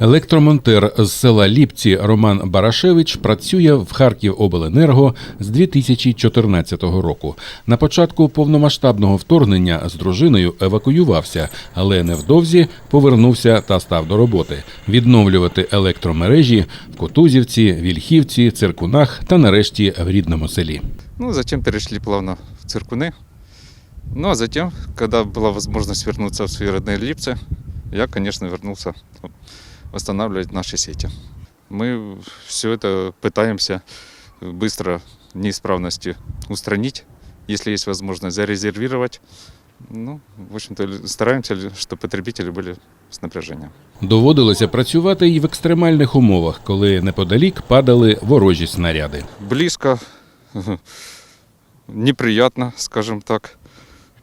Електромонтер з села Ліпці Роман Барашевич працює в Харківобленерго з 2014 року. На початку повномасштабного вторгнення з дружиною евакуювався, але невдовзі повернувся та став до роботи відновлювати електромережі в Кутузівці, Вільхівці, Циркунах та нарешті в рідному селі. Ну, затем перешли плавно в Циркуны. Ну, а затем, когда была возможность вернуться в свои родные Липцы, я, конечно, вернулся ну, восстанавливать наши сети. Мы все это пытаемся быстро неисправности устранить, если есть возможность зарезервировать. Ну, в общем-то, стараемся, чтобы потребители были с напряжением. Доводилося працювати і в екстремальних умовах, коли неподалік падали ворожі снаряди. близко, неприятно, скажем так.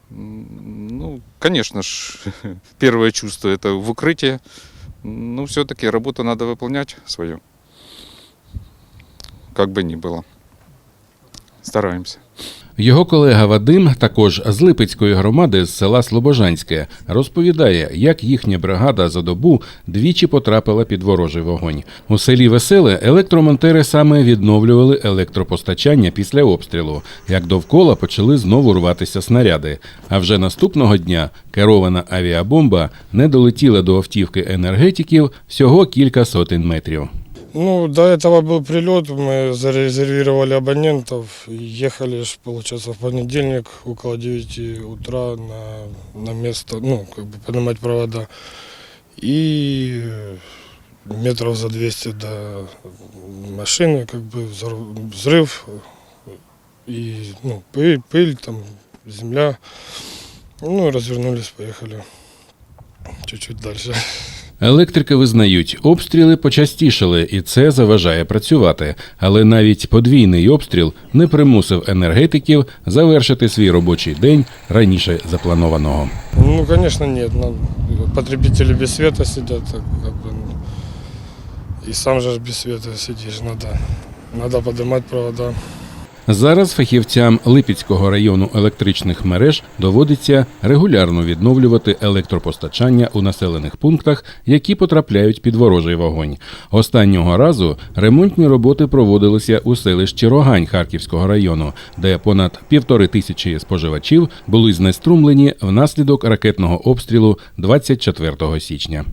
Ну, конечно ж, первое чувство это в укрытии. Ну, все-таки работу надо выполнять свою. Как бы ни было. Стараемся. Його колега Вадим, також з Липецької громади з села Слобожанське, розповідає, як їхня бригада за добу двічі потрапила під ворожий вогонь. У селі Веселе електромонтери саме відновлювали електропостачання після обстрілу, як довкола почали знову рватися снаряди. А вже наступного дня керована авіабомба не долетіла до автівки енергетиків всього кілька сотень метрів. Ну, до этого был прилет, мы зарезервировали абонентов, и ехали, ж, получается, в понедельник около 9 утра на, на место, ну, как бы поднимать провода. И метров за 200 до машины, как бы взор- взрыв, и, ну, пыль, пыль, там, земля. Ну, развернулись, поехали чуть-чуть дальше. Електрики визнають, обстріли почастішали, і це заважає працювати. Але навіть подвійний обстріл не примусив енергетиків завершити свій робочий день раніше запланованого. Ну, конечно, нет. Нам потребители без света сидят, так как бы, ну, и сам же без света сидишь, надо, надо поднимать провода. Зараз фахівцям Липецького району електричних мереж доводиться регулярно відновлювати електропостачання у населених пунктах, які потрапляють під ворожий вогонь. Останнього разу ремонтні роботи проводилися у селищі Рогань Харківського району, де понад півтори тисячі споживачів були знеструмлені внаслідок ракетного обстрілу 24 січня.